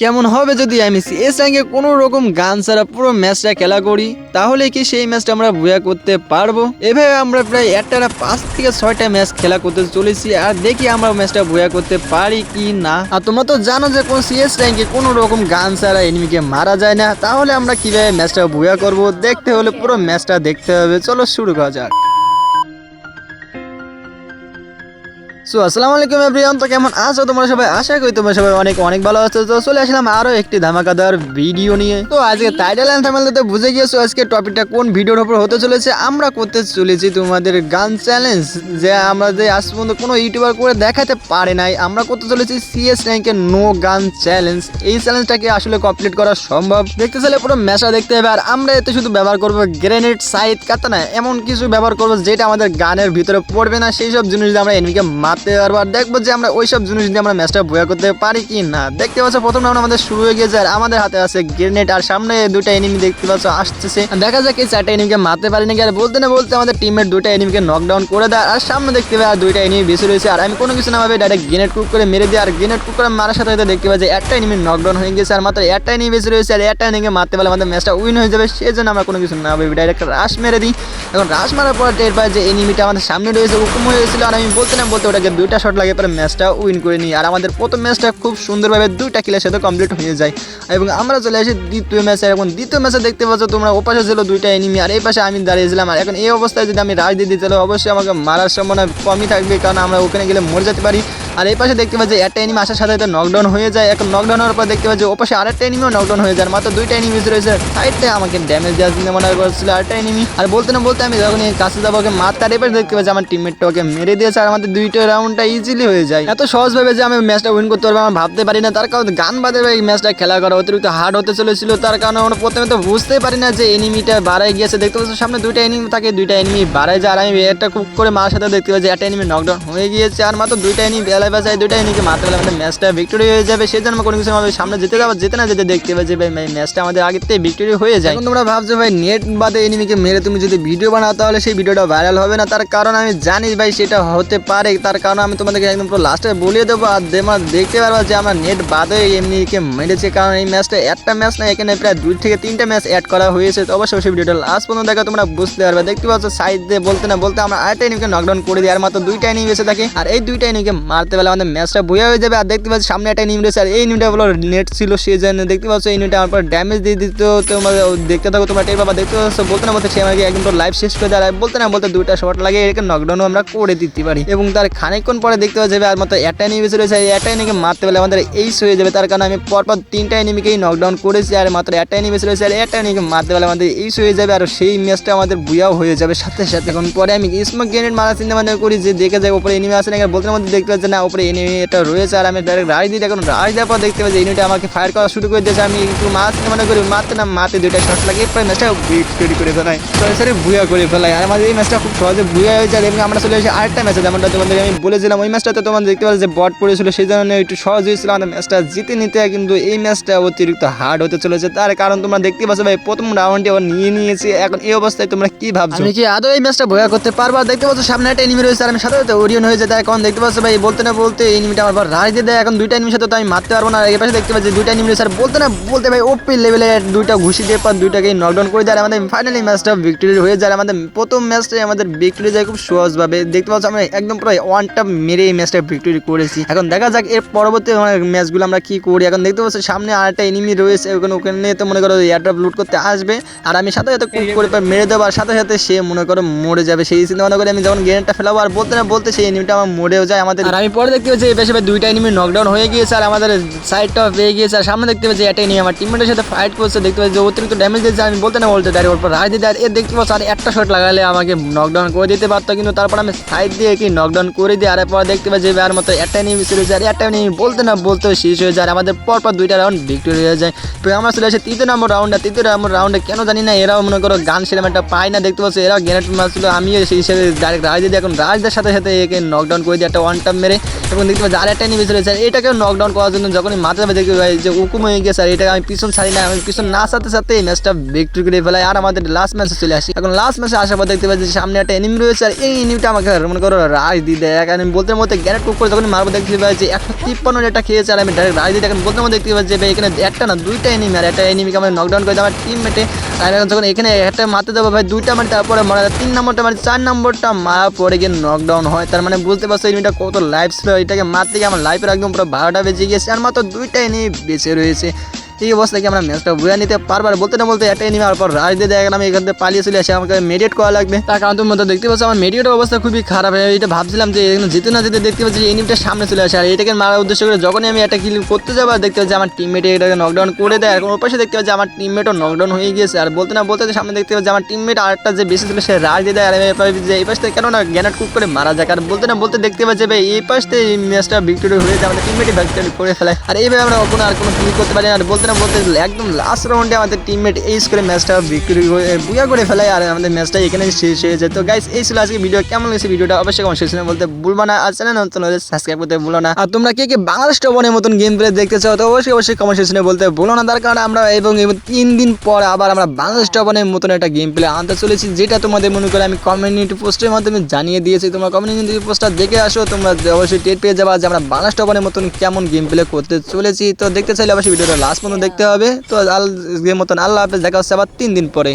কেমন হবে যদি আমি এর সঙ্গে কোনো রকম গান ছাড়া পুরো ম্যাচটা খেলা করি? তাহলে কি সেই ম্যাচটা আমরা বুয়া করতে পারব? এভাবে আমরা প্রায় একটা পাঁচ থেকে ছয়টা ম্যাচ খেলা করতে চলেছি, আর দেখি আমরা ম্যাচটা বুয়া করতে পারি কি না। আর তোমরা তো জানো যে কোন সিএস র্যাঙ্কে কোনো রকম গান ছাড়া এনিমিকে মারা যায় না। তাহলে আমরা কীভাবে ম্যাচটা বুয়া করব? দেখতে হলে পুরো ম্যাচটা দেখতে হবে। চলো শুরু করা যাক। সো আসসালামু আলাইকুম এভরিওয়ান তো কেমন আছো তোমরা সবাই? আশা করি তোমরা সবাই অনেক অনেক ভালো আছো। তো চলে আসলাম আরও একটি ধামাকাদার ভিডিও নিয়ে। তো আজকে টাইটেল এন্ড থাম্বনেলতে বুঝে গিয়েছো আজকে টপিকটা কোন ভিডিওর উপর হতে চলেছে। আমরা করতে চলেছি তোমাদের গান চ্যালেঞ্জ যে আমরা যে আজ পর্যন্ত কোনো ইউটিউবার করে দেখাতে পারে নাই, আমরা করতে চলেছি সিএস র্যাঙ্কের নো গান চ্যালেঞ্জ এই চ্যালেঞ্জটাকে আসলে কমপ্লিট করা সম্ভব। দেখতে চাইলে পুরো মেশা দেখতে হবে, আর আমরা এতে শুধু ব্যবহার করব গ্রেনেড সাইড কাতানা এমন কিছু ব্যবহার করব যেটা আমাদের গানের ভিতরে পড়বে না সেই সব জিনিস আমরা এনিমিকে মারতে পারব আর দেখব যে আমরা ওই সব জিনিস দিয়ে আমরা ম্যাচটা বয়া করতে পারি কি না। দেখতে পাচ্ছ, প্রথম রাউন্ড আমাদের শুরু হয়ে গেছে আর আমাদের হাতে আছে গ্রেনেড আর সামনে দুটো এনিমি দেখতে পাচ্ছ, আসতেছে। দেখা যাক এই চারটা এনিমিকে মারতে পারি নাকি, আর বলতে না বলতে আমাদের টিমের দুটো এনিমিকে নকডাউন করে দেয়। আর সামনে দেখতে পাই আর দুইটা এনিমি বেশি রয়েছে। আর আমি কোনো কিছু না ভাবে ডাইরেক্ট গ্রেনেড কুক করে মেরে দিই। আর গ্রেনেড কুক করে মারার সাথে সাথে দেখতে পাই একটা এনিমি নকডাউন হয়ে গেছে আর মাত্র একটা এনিমি বেশি রয়েছে আর একটা এনিমিকে মারতে পারলে আমাদের ম্যাচটা উইন হয়ে যাবে। সেই জন্য আমরা কোনো কিছু না ভাবে ডাইরেক্ট রাশ মেরে দিই। এখন রাশ মারার পর টের পাই যে এনিমিটা আমাদের সামনে রয়েছে হুকুম হয়েছিল আর আমি বলতে না বলতে ওটাকে দুইটা শট লাগে পরে ম্যাচটা উইন করে নিই। আর আমাদের প্রথম ম্যাচটা খুব সুন্দরভাবে দুইটা কিলের সাথে কমপ্লিট হয়ে যায়। এবং আমরা চলে আসি দ্বিতীয় ম্যাচে এখন দ্বিতীয় ম্যাচে দেখতে পাচ্ছ তোমরা ও পাশে ছিল দুইটা এনিমি আর এই পাশে আমি দাঁড়িয়েছিলাম। আর এখন এই অবস্থায় যদি আমি রাজ দিয়ে দিই তাহলে অবশ্যই আমাকে মারার সম্ভাবনা কমই থাকবে, কারণ আমরা ওখানে গেলে মরে যেতে পারি। আর এই পাশে দেখতে পাচ্ছি একটা এনিমি আসার সাথে সাথে নকডাউন হয়ে যায়। এখন নকডাউন হওয়ার পর দেখতে পাচ্ছি ও পাশে আরেকটা এনিমিও নকডাউন হয়ে যায়। মাত্র দুইটা এনিমি রয়েছে। সাইডটা আমাকে ড্যামেজ দেওয়ার জন্য মনে করছিল আরেকটা এনিমি আর বলতে না বলতে আমি যখন কাছে যাব, ওকে মারতে, আর এবার দেখতে পাচ্ছি আমার টিমমেটটা ওকে মেরে দিয়েছে। আর আমাদের দুইটা রাউন্ডটা ইজিলি হয়ে যায়। এত সহজভাবে যে আমি ম্যাচটা উইন করতে পারব আমরা ভাবতে পারি না। তার কারণ গান বাদে এই ম্যাচটা খেলা করা অতিরিক্ত হার্ড হতে চলেছিল। তার কারণে আমরা প্রথমে তো বুঝতেই পারি না যে এনিমিটা বাড়াই গিয়েছে। দেখতে পাচ্ছি সামনে দুইটা এনিমি থাকে, দুইটা এনিমি বাড়াই যায়। আর আমি একটা কুক করে মার সাথে দেখতে পাচ্ছি একটা এনিমি নকডাউন হয়ে গিয়েছে। আর মাত্র দুইটা এনিমি বেলায় বাজায় দুইটা এনিমিকে মারতে পারলে আমাদের ম্যাচটা ভিক্টোরি হয়ে যাবে। সেই জন্য কোনো কিছু আমাদের সামনে যেতে যাব যেতে না যেতে দেখতে পাচ্ছি ভাই ম্যাচটা আমাদের আগের থেকে ভিক্টোরি হয়ে যায়। তোমরা ভাবছ, ভাই নেট বাদে এনিমিকে মেরে তুমি যদি ভিডিও বানাও, তাহলে সেই ভিডিওটা ভাইরাল হবে না। তার কারণ আমি জানি ভাই, সেটা হতে পারে। তার কারণ আমি তোমাদেরকে একদম পুরো লাস্টে বলিয়ে দেবো। আর তোমরা দেখতে পারব যে আমরা নেট বাদে এমনিকে মেরেছে। কারণ এই ম্যাচটা একটা ম্যাচ না, এখানে প্রায় দুই থেকে তিনটা ম্যাচ অ্যাড করা হয়েছে। তো অবশ্যই সেই ভিডিওটা লাস্ট পর্যন্ত দেখা, তোমরা বুঝতে পারবে। দেখতে পাচ্ছ সাইড দিয়ে বলতে না বলতে আমরা আরেকটা এনিমিকে নকডাউন করে দিই। আর মাত্র দুইটা এনিমি বেঁচে থাকে। আর এই দুইটা এনিমিকে মারতে পারলে আমাদের ম্যাচটা বইয়া হয়ে যাবে। আর দেখতে পাচ্ছি সামনে একটা এনিমি রয়েছে। আর এই এনিমিটা বলো, নেট ছিল সেই জন্য দেখতে পাচ্ছ, এই এনিমিটা আমার ড্যামেজ দিয়ে দিত। তোমরা দেখতে থাকো, তোমরা টের বাবা দেখতে পাচ্ছ, বলতে না বলতে সে আমাকে একদম পুরো লাইফ শেষ করে দেয়। বলতে না বলতে দুইটা শট লাগে এটাকে নকডাউনও আমরা করে দিতে পারি। এবং তার খানিকক্ষণ পরে দেখতে পাওয়া যাবে, আর মাত্র একটা বেঁচে রয়েছে। একটা এনিমিকে মারতে পারলে আমাদের এইস হয়ে যাবে। তার কারণে আমি পরপর তিনটা এনিমিকেই নকডাউন করেছি, আর মাত্র একটা এনিমি বেঁচে রয়েছে। আর একটা এনিমিকে মারতে পারলে আমাদের এইস হয়ে যাবে। আর সেই ম্যাচটা আমাদের বুয়াও হয়ে যাবে। সাথে সাথে এখন পরে আমি স্মোক গ্রেনেড মারা চিন্তা ভাবনা করি, যে দেখে যায় উপরে এনিমি আছে না বলতে মধ্যে দেখতে পাচ্ছি না উপরে এটা রয়েছে আর আমি ডাইরেক্ট রাজ দিই এখন রাজ দেওয়ার পর দেখতে পাচ্ছি এনিমিটা আমাকে ফায়ার করা শুরু করে দিয়েছে। আমি একটু মাছ মনে করি মারতে না মাতে দুইটা শট লাগে। এরপরে ম্যাচটা তৈরি করে ফেলাই। সরাসরি বুয়া করে ফেলাই। আর আমাদের এই ম্যাচটা খুব সহজে বুয়া হয়ে যায়। এবং আমরা চলে এসে আরেকটা ম্যাচে যেমনটা তোমাদের আমি বলেছিলাম, ওই ম্যাচটাতে তোমার দেখতে পাচ্ছি যে বট পড়েছিল, সেই জন্য একটু সহজ হয়েছিল। আমাদের ম্যাচটা জিতে নিতে কিন্তু এই ম্যাচটা অতিরিক্ত হার্ড হতে চলেছে। তার কারণ তোমরা দেখতে পাচ্ছ ভাই, প্রথম রাউন্ডে ও নিয়ে নিয়েছে। এখন এই অবস্থায় তোমরা কি ভাবছ? আমি কি আদৌ এই ম্যাচটা ভয়া করতে পারব? দেখতে পাচ্ছ সামনে একটা এনিমি রয়েছে, আর আমি সাথে সাথে ওরিয়ন হয়ে যেতে এখন দেখতে পাচ্ছ ভাই, বলতে না বলতে এনিমিটা পর রাজ দিয়ে দেয়। এখন দুইটা এনিমির সাথে তো আমি মারতে পারব না। এর পাশে দেখতে পাচ্ছি দুইটা এনিমি আর বলতে না, বলতে ভাই ওপি লেভেলে দুইটা ঘুষি দিয়ে পর দুইটাকে নকডাউন করে দেয়। আমাদের ফাইনালি ম্যাচটা ভিক্টোরি হয়ে যায়। আমাদের প্রথম ম্যাচটাই আমাদের ভিক্টোরি যায় খুব সহজভাবে। দেখতে পাচ্ছ আমরা একদম পুরো ওয়ানটা মেরে এই ম্যাচটা ভিক্টোরি করেছি। এখন দেখা যাক এর পরবর্তী ম্যাচগুলো আমরা কি করি। এখন দেখতে পাচ্ছি সামনে আরেকটা এনিমি রয়েছে। ওখানে ওখানে তো মনে করো এয়ারড্রপ লুট করতে আসবে। আর আমি সাথে সাথে কুক করে মেরে দেবো। আর সাথে সাথে সে মনে করো মরে যাবে। সেই চিন্তা মনে করে আমি যখন গ্রেনেডটা ফেলাবো, আর বলতে না, বলতে সেই এনিমিটা আমার মরেও যায়। আমাদের আমি পরে দেখতে পাচ্ছি এই পাশে দুইটা এনিমি নকডাউন হয়ে গিয়েছে আর আমাদের সাইডটা পেয়ে গিয়েছে। আর সামনে দেখতে পাচ্ছি একটা এনিমি আমার টিমমেটের সাথে ফাইট করছে, দেখতে পাচ্ছি অতিরিক্ত ড্যামেজ দিয়েছে আমি বলতে না বলতে দাঁড়িয়ে ওর পর রাজ দিতে আর এর দেখতে পাচ্ছি আর একটা শট লাগালে আমাকে নকডাউন করে দিতে পারতো। কিন্তু তারপর আমি সাইড দিয়ে কি নকডাউন করে দিই, আর এরপর দেখতে পাচ্ছি আর মতো একটা এনিমি ছিল আর একটা এনিমি বলতে না বলতে শেষ হয়ে যায়। আর আমাদের পর পর দুইটা রাউন্ড ভিক্টোরি হয়ে যায়। তো আমরা চলে আসে তৃতীয় নম্বর রাউন্ডে তৃতীয় নম্বর রাউন্ডে কেন জানি না, এরাও মনে করো গান সিনেমাটা পায় না। দেখতে পাচ্ছি এরাও গ্রেনেড মারছিল। আমিও সেই হিসেবে ডাইরেক্ট রাজ দিয়ে এখন রাজদের সাথে সাথে একে নকডাউন করে দিই একটা ওয়ান টাপ মেরে এবং দেখতে পাচ্ছি আর একটা এনিমি রয়েছে। আর এটাকে নকডাউন করার জন্য যখনই মাথা পাই যে হুকুম হয়ে গেছে আর এটাকে আমি পিছন ছাড়ি না, আমি পিছন না সাথে সাথে এই ম্যাচটা ভিক্টরি করে ফেলাই। আর আমাদের লাস্ট ম্যাচে চলে আসি। এখন লাস্ট ম্যাচে আসার পর দেখতে পাচ্ছি সামনে একটা এনিমি রয়েছে, আর এই এনিমিটা আমাকে, মনে করো রাজ দিয়ে দেয়। এক আমি বলতে মধ্যে গ্যারেট কুক করে যখন মারবো, দেখতে যে একশো তিপ্পান্ন একটা খেয়েছে, আর আমি ডাইরেক্ট রাজ দিয়ে এখন বলতে মধ্যে দেখতে পাচ্ছি ভাই, এখানে একটা না দুইটা এনিমি আর একটা এনিমিকে আমি নকডাউন করে দিই আমার টিমমেটে আর এখন যখন এখানে একটা মারতে দেবো ভাই, দুইটা মারি তারপরে মারা তিন নম্বরটা মারি চার নম্বরটা মারা পরে গিয়ে নকডাউন হয়। তার মানে বুঝতে পারছ এনিমিটা কত লাইফ ছিল এটাকে মারতে গিয়ে আমার লাইফের একদম পুরো বারোটা বেজে গেছে আর মাত্র দুইটাই নিয়ে বেঁচে রয়েছে। এই অবস্থায় কি আমরা ম্যাচটা বুঝে নিতে পারবার বলতে না বলতে একটা এনিমি পর রাজ দিয়ে দেয় আমি এখান থেকে পালিয়ে চলে আসি, আমাকে মেডিয়েট করা লাগবে। তার কারণ তুমি দেখতে পাচ্ছ, আমার মেডিয়েটের অবস্থা খুবই খারাপ। এটা ভাবছিলাম যে এখানে যেতে না যেতে দেখতে পাচ্ছি এনিমিটা সামনে চলে আসে। আর এটাকে মারার উদ্দেশ্য করে যখনই আমি একটা কিল করতে যাব, আর দেখতে পাচ্ছি আমার টিমমেটে এটাকে নকডাউন করে দেয়। আর ওর পাশে দেখতে পাচ্ছি আমার টিমমেটও নকডাউন হয়ে গিয়েছে। আর বলতে না বলতে সামনে দেখতে পাচ্ছি আমার টিমমেট আরেকটা যে বেশি ছিল, সে রাজ দিয়ে দেয়। আর আমি যে এই পাশ থেকে কেন না গ্যানেট কুক করে মারা যায় আর বলতে না বলতে দেখতে পাচ্ছি ভাই এই পাশ থেকে এই ম্যাচটা ভিক্টোরি হয়ে যায়। আমাদের টিমমেটই ভিক্টোরি করে ফেলায়। আর এইভাবে আমরা কোনো আর কোনো কিল করতে পারি না। আর বলতে না বলতে একদম লাস্ট রাউন্ডে আমাদের টিমমেট এই করে ম্যাচটা ভিক্টোরি বুয়া করে ফেলায় আর আমাদের ম্যাচটা এখানে শেষ হয়ে যায়। তো গাইস এই ছিল আজকে ভিডিও কেমন লেগেছে ভিডিওটা অবশ্যই কমেন্ট সেকশনে বলতে ভুলবা না আর চ্যানেল নতুন হলে সাবস্ক্রাইব করতে ভুলো না। আর তোমরা কে কে বাংলাদেশ টপনের মতন গেম প্লে দেখতে চাও, তো অবশ্যই অবশ্যই কমেন্ট সেকশনে বলতে ভুলো না। তার কারণ আমরা এবং তিন দিন পর আবার আমরা বাংলাদেশ টপনের মতন একটা গেম প্লে আনতে চলেছি, যেটা তোমাদের মনে করে আমি কমিউনিটি পোস্টের মাধ্যমে জানিয়ে দিয়েছি। তোমরা কমিউনিটি পোস্টটা দেখে আসো, তোমরা অবশ্যই টের পেয়ে যাবা যে আমরা বাংলাদেশ টপনের মতন কেমন গেম প্লে করতে চলেছি। তো দেখতে চাইলে অবশ্যই ভিডিওটা লাস্ট পর্যন্ত দেখতে হবে। তো আল মতন আল্লাহ হাফেজ। দেখা হচ্ছে আবার তিন দিন পরে।